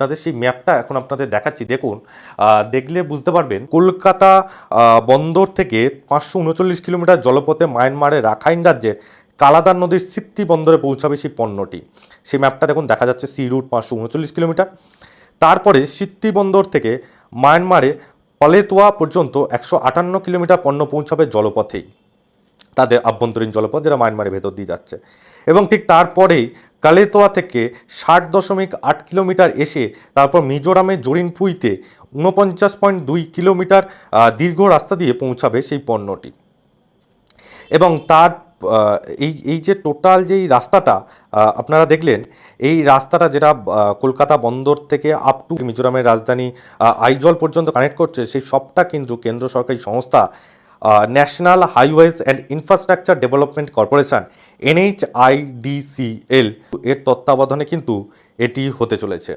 আপনাদের সেই ম্যাপটা এখন আপনাদের দেখাচ্ছি। দেখুন দেখলে বুঝতে পারবেন, কলকাতা বন্দর থেকে পাঁচশো উনচল্লিশ কিলোমিটার জলপথে মায়ানমারের রাখাইন রাজ্যের কালাদার নদীর সিত্তি বন্দরে পৌঁছাবে সেই পণ্যটি। সেই ম্যাপটা দেখুন, দেখা যাচ্ছে সি রুট পাঁচশো উনচল্লিশ কিলোমিটার। তারপরে সিত্তি বন্দর থেকে মায়ানমারে পলেতোয়া পর্যন্ত একশো আটান্ন কিলোমিটার পণ্য পৌঁছাবে জলপথেই। তাদের আভ্যন্তরীণ জলপথ যেটা মায়ানমারের ভেতর দিয়ে যাচ্ছে। এবং ঠিক তারপরেই কালেতোয়া থেকে ষাট দশমিক আট কিলোমিটার এসে তারপর মিজোরামের জরিনপুইতে ঊনপঞ্চাশ পয়েন্ট দুই কিলোমিটার দীর্ঘ রাস্তা দিয়ে পৌঁছাবে সেই পণ্যটি। এবং তার এই এই যে টোটাল যেই রাস্তাটা আপনারা দেখলেন, এই রাস্তাটা যেটা কলকাতা বন্দর থেকে আপ টু মিজোরামের রাজধানী আইজল পর্যন্ত কানেক্ট করছে, সেই সবটা কিন্তু কেন্দ্র সরকারি সংস্থা national highways and infrastructure development corporation NHIDCL এর তত্ত্বাবধানে কিন্তু এটি হতে চলেছে।